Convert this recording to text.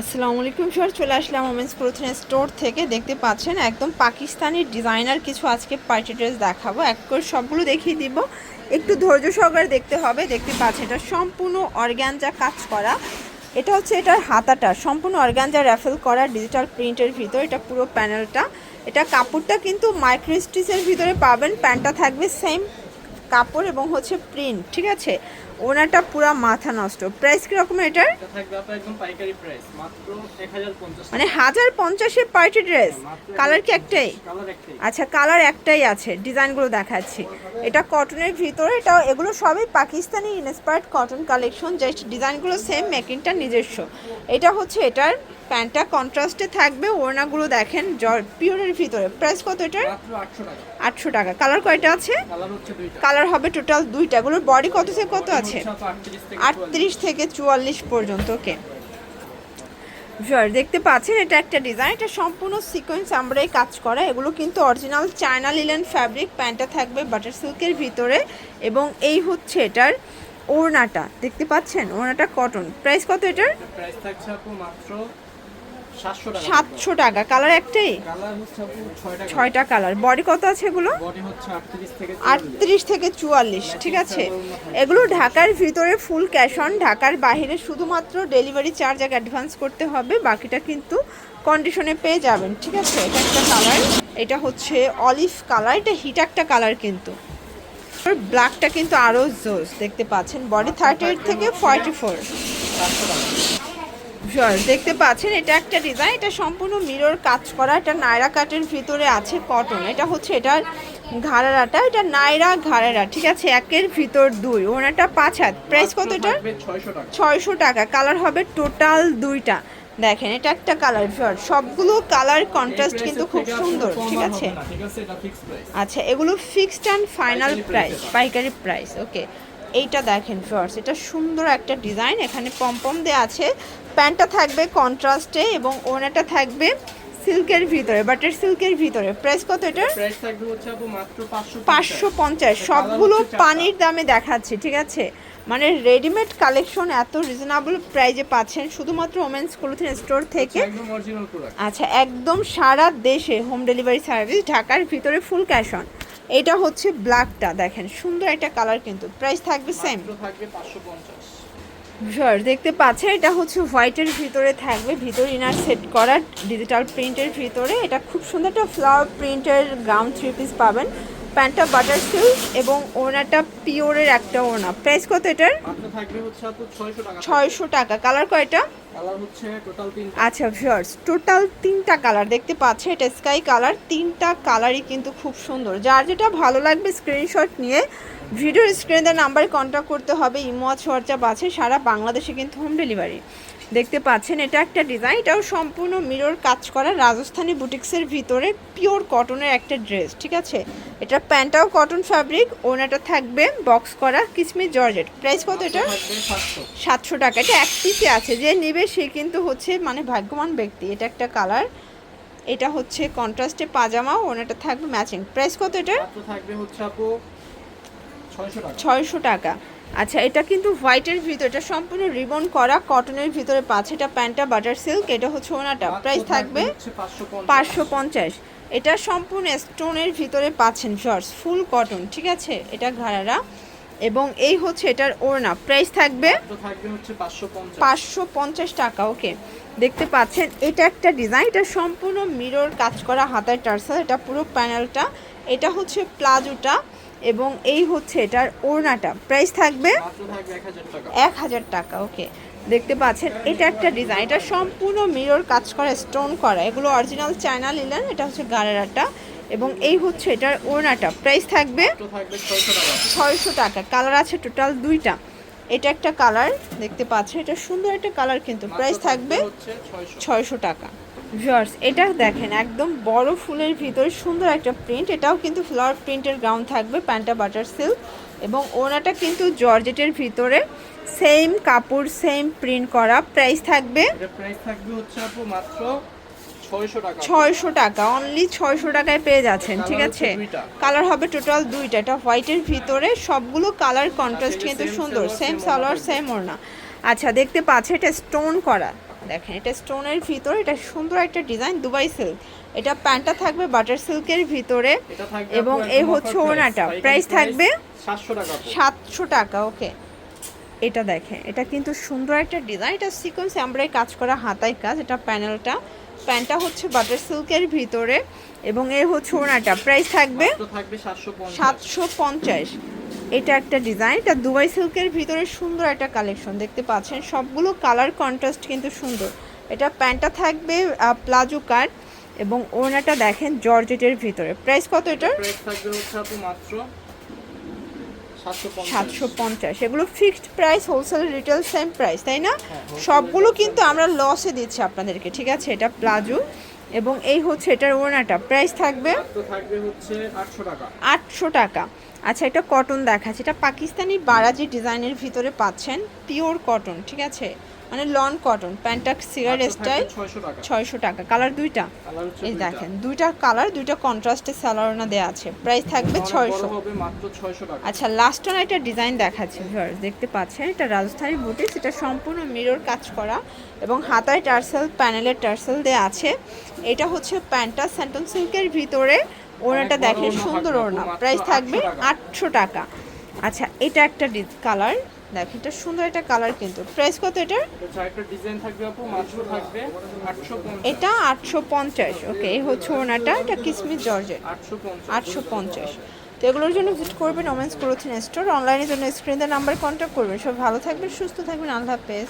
আসসালামু আলাইকুম স্যার চলে আসলাম ওমেন্স প্রোথিন স্টোর থেকে। দেখতে পাচ্ছেন, একদম পাকিস্তানি ডিজাইনার কিছু আজকে পার্টি ড্রেস দেখাবো। এক করে সবগুলো দেখিয়ে দিব। একটু ধৈর্য সহকারে দেখতে হবে। দেখতে পাচ্ছেন, এটা সম্পূর্ণ অর্গ্যানজা কাজ করা। এটা হচ্ছে এটার হাতাটা, সম্পূর্ণ অর্গ্যানজা র্যাফেল করা ডিজিটাল প্রিন্টের ভিতর। এটা পুরো প্যানেলটা এটা কাপড়টা কিন্তু মাইক্রো স্টিচের ভিতরে পাবেন। প্যান্টটা থাকবে সেম কাপড় এবং হচ্ছে প্রিন্ট ঠিক আছে? ওনাটা পুরো মাথা নষ্ট। প্রাইস কীরকম এটার? এটা থাকবে আপনার একদম পাইকারি প্রাইস মাত্র 1050 মানে হাজার পঞ্চাশের পার্টি ড্রেস কালার কি একটাই? একটাই। আচ্ছা কালার একটাই আছে ডিজাইনগুলো দেখাচ্ছি। এটা কটনের ভিতরে এটা এগুলো সবই Pakistani inspired cotton collection just ডিজাইনগুলো সেম মেকিংটা নিজস্ব। এটা হচ্ছে এটার প্যান্টটা কন্ট্রাস্টে থাকবে ওড়নাগুলো দেখেন পিওরের ভিতরে। প্রাইস কত এটার? মাত্র 800 টাকা। আটশো টাকা। কালার কয়টা আছে? কালার হবে টোটাল দুইটা। এগুলোর বডি কত থেকে কত আছে? হচ্ছে আপনার 38 থেকে আটত্রিশ থেকে চুয়াল্লিশ পর্যন্ত ওকে। দেখতে পাচ্ছেন এটা একটা ডিজাইন এটা সম্পূর্ণ সিকোয়েন্স আমরাই কাজ করা। এগুলো কিন্তু অরিজিনাল চায়না লিলেন ফ্যাব্রিক প্যান্টটা থাকবে বাটার সিল্কের ভিতরে। এবং এই হচ্ছে এটার ওড়নাটা। দেখতে পাচ্ছেন ওড়নাটা কটন প্রাইস কত এটার? প্রাইস থাকছে মাত্র 700 টাকা সাতশো টাকা। কালার একটাই? কালার হচ্ছে আপু 6 টাকা ছয়টা কালার। বডি কত আছে এগুলো? বডি হচ্ছে 38 থেকে আটত্রিশ থেকে চুয়াল্লিশ ঠিক আছে? এগুলো ঢাকার ভিতরে ফুল ক্যাশ অন ঢাকার বাইরে শুধুমাত্র ডেলিভারি চার্জ এক অ্যাডভান্স করতে হবে। বাকিটা কিন্তু কন্ডিশনে পেয়ে যাবেন ঠিক আছে? এটা একটা কালার। এটা হচ্ছে অলিভ কালার এটা হিট একটা কালার কিন্তু। ব্ল্যাকটা কিন্তু আরও জোস দেখতে পাচ্ছেন? বডি থার্টি এইট থেকে ফর্টি ফোর 700 টাকা। Sure, দেখতে পাচ্ছেন এটা একটা ডিজাইন এটা সম্পূর্ণ মিরর কাজ করা এটা নায়রা কাটের ভিতরে আছে কটন এটা হচ্ছে এটার ঘাড়ারাটা এটা নায়রা ঘাড়ারা ঠিক আছে একের ভিতর দুই ওনাটা পাঁচ হাত প্রাইস কত এটা থাকবে 600 টাকা। ছয়শো টাকা কালার হবে টোটাল দুইটা দেখেন এটা একটা কালার ফিওর সবগুলো কালার কন্ট্রাস্ট কিন্তু খুব সুন্দর ঠিক আছে? আচ্ছা এগুলো ফিক্সড অ্যান্ড ফাইনাল প্রাইস পাইকারি প্রাইস ওকে এইটা দেখেন ফিওর্স এটা সুন্দর একটা ডিজাইন এখানে পম্পম দেওয়া আছে। প্যান্টটা থাকবে কন্ট্রাস্টে এবং ওনাটা থাকবে সিল্কের ভিতরে বাটার সিল্কের ভিতরে। প্রাইস কত 500 পাঁচশো পঞ্চাশ। সবগুলো পানির দামে দেখাচ্ছি ঠিক আছে? মানে রেডিমেড কালেকশন এত রিজনেবল প্রাইজে পাচ্ছেন শুধুমাত্র ওমেন্স ক্লোথিং স্টোর থেকে। আচ্ছা একদম সারা দেশে হোম ডেলিভারি সার্ভিস ঢাকার ভিতরে ফুল ক্যাশ অন এটা হচ্ছে ব্ল্যাকটা দেখেন সুন্দর একটা কালার কিন্তু। প্রাইস থাকবে সেম থাকবে 550 ভিউয়ার দেখতে পাচ্ছেন এটা হচ্ছে হোয়াইটের ভিতরে থাকবে। ভিতর ইনার সেট করা ডিজিটাল প্রিন্টের ভিতরে। এটা খুব সুন্দর একটা ফ্লাওয়ার প্রিন্টের গাউন থ্রি পিস পাবেন। প্যান্টটা বাটার সিল্ক এবং ওনাটা পিওরের একটা ওনা প্রাইস কত এটার? মাত্র থাকবে হচ্ছে আপু 600 টাকা। ছয়শো টাকা। কালার কয়টা? আচ্ছা ভিউয়ার্স টোটাল তিনটা কালার দেখতে পাচ্ছে। এটা স্কাই কালার তিনটা কালারই কিন্তু খুব সুন্দর। যার যেটা ভালো লাগবে স্ক্রিনশট নিয়ে ভিডিওর স্ক্রিনে নাম্বারে কন্ট্যাক্ট করতে হবে। ইমো হোয়াটসঅ্যাপ আছে। সারা বাংলাদেশে কিন্তু হোম ডেলিভারি দেখতে পাচ্ছেন এটা একটা ডিজাইন এটাও সম্পূর্ণ মিরর কাজ করা রাজস্থানী বুটিক্সের ভিতরে পিওর কটনের একটা ড্রেস ঠিক আছে? এটা প্যান্টটাও কটন ফ্যাব্রিক ওনাটা থাকবে বক্স করা কিসমিস জর্জেট। প্রাইস কত এটা? সাতশো টাকা। এটা এক পিসে আছে যে নেবে সে কিন্তু হচ্ছে মানে ভাগ্যবান ব্যক্তি। এটা একটা কালার এটা হচ্ছে কন্ট্রাস্টে পাজামা ওনাটা থাকবে ম্যাচিং প্রাইস কত এটা? থাকবে হচ্ছে আপু 600 টাকা। ছয়শো টাকা। আচ্ছা এটা কিন্তু হোয়াইটের ভিতর এটা সম্পূর্ণ রিবন করা কটনের ভিতরে পাচ্ছে। এটা প্যান্টটা বাটার সিল্ক এটা হচ্ছে ওনাটা। প্রাইস থাকবে পাঁচশো পঞ্চাশ। এটা সম্পূর্ণ স্টোনের ভিতরে পাচ্ছেন শর্টস ফুল কটন ঠিক আছে? এটা ঘাড়ারা। এবং এই হচ্ছে এটার ওড়না। প্রাইস থাকবে মাত্র থাকবে হচ্ছে 550 পাঁচশো পঞ্চাশ টাকা ওকে। দেখতে পাচ্ছেন এটা একটা ডিজাইন এটা সম্পূর্ণ মিরর কাজ করা হাতায় টার্সাল এটা পুরো প্যানেলটা। এটা হচ্ছে প্লাজোটা। এবং এই হচ্ছে এটার ওড়নাটা। প্রাইস থাকবে মাত্র থাকবে 1000 টাকা। এক হাজার টাকা ওকে দেখতে পাচ্ছেন এটা একটা ডিজাইন এটা সম্পূর্ণ মিরর কাজ করা স্টোন করা। এগুলো অরিজিনাল চায়না লিলেন এটা হচ্ছে গারারাটা। এবং এই হচ্ছে এটার ওড়নাটা। প্রাইস থাকবে মাত্র থাকবে 600 টাকা। ছয়শো টাকা। কালার আছে টোটাল দুইটা। এটা একটা কালার দেখতে পাচ্ছেন এটা সুন্দর একটা কালার কিন্তু। প্রাইস থাকবে ছয়শো টাকা। ভিউয়ার্স এটা দেখেন একদম বড় ফুলের ভিতরে সুন্দর একটা প্রিন্ট এটাও কিন্তু ফ্লাওয়ার প্রিন্টের গাউন থাকবে প্যান্টা বাটার সিল্ক এবং ওনাটা কিন্তু জর্জেটের ভিতরে। সেম কাপড় সেম প্রিন্ট করা। প্রাইস থাকবে প্রাইস থাকবে হচ্ছে আপু মাত্র 600 টাকা। ছয়শো টাকা। অনলি ছয়শো টাকায় পেয়ে যাচ্ছেন ঠিক আছে? কালার হবে টোটাল দুইটা। এটা হোয়াইটের ভিতরে সবগুলো কালার কন্ট্রাস্ট কিন্তু সুন্দর। সেম সালোয়ার সেম ওড়না। আচ্ছা দেখতে পাচ্ছে এটা স্টোন করা। দেখেন এটা স্টোনের ভিতরে এটা সুন্দর একটা ডিজাইন দুবাই সিল্ক। এটা প্যান্টটা থাকবে বাটার সিল্কের ভিতরে। এবং এই হচ্ছে price। Price থাকবে? 700 টাকা আপু। সাতশো টাকা ওকে। এটা দেখেন এটা কিন্তু সুন্দর একটা ডিজাইন। এটা সিকোয়েন্স এমব্রয়ডারি কাজ করা হাতায় কাজ এটা প্যানেলটা। প্যান্টটা হচ্ছে বাটার সিল্কের ভিতরে। এবং এ হচ্ছে ওনাটা। প্রাইস থাকবে মাত্র থাকবে 750 সাতশো পঞ্চাশ। এটা একটা ডিজাইন এটা দুবাই সিল্কের ভিতরে সুন্দর একটা কালেকশন। দেখতে পাচ্ছেন সবগুলো কালার কন্ট্রাস্ট কিন্তু সুন্দর। এটা প্যান্টটা থাকবে প্লাজো কাট এবং ওনাটা দেখেন জর্জেটের ভিতরে। প্রাইস কত আপু মাত্র সাতশো পঞ্চাশ। এগুলো fixed price wholesale retail same price তাই না? হ্যাঁ, সবগুলো কিন্তু আমরা লসে দিচ্ছি আপনাদেরকে ঠিক আছে? এটা প্লাজো এবং এই হচ্ছে এটার ওনাটা প্রাইস থাকবে? মাত্র থাকবে হচ্ছে 800 টাকা। আটশো টাকা। আচ্ছা এটা কটন দেখাচ্ছে। এটা পাকিস্তানি বারাজি ডিজাইনের ভিতরে পাচ্ছেন পিওর কটন ঠিক আছে? মানে লন কটন প্যান্টা সিগার স্টাইল থাকবে 600 টাকা। ছয়শো টাকা। কালার দুইটা? এই দেখেন দুইটা কালার দুইটা কন্ট্রাস্টে স্যালারনা দেওয়া আছে। প্রাইস থাকবে ছয়শো। মাত্র 600 টাকা। আচ্ছা লাস্ট ওয়ান একটা ডিজাইন দেখাচ্ছি ভিউয়ার্স দেখতে পাচ্ছেন? এটা রাজস্থানী বুটিক্স এটা সম্পূর্ণ মিরর কাজ করা এবং হাতায় টার্সেল প্যানেলের টার্সেল দেওয়া আছে। এটা হচ্ছে প্যান্টা স্যান্টন সিল্কের ভিতরে ওড়নাটা দেখেন সুন্দর ওড়না। প্রাইস থাকবে আটশো টাকা। আচ্ছা এটা একটা কালার। দেখেন এটা সুন্দর একটা কালার কিন্তু। প্রাইস কত এটা 850 এটা আটশো পঞ্চাশ ওকে এই হচ্ছে ওড়নাটা। এটা কিসমিস 850 আটশো পঞ্চাশ। তো এগুলোর জন্য ভিজিট করবেন ওমেন্স ক্লোথিং স্টোর অনলাইনের জন্য স্ক্রিনের নাম্বার কন্ট্যাক্ট করবেন। সব ভালো থাকবেন সুস্থ থাকবেন। আল্লাহ হাফেজ।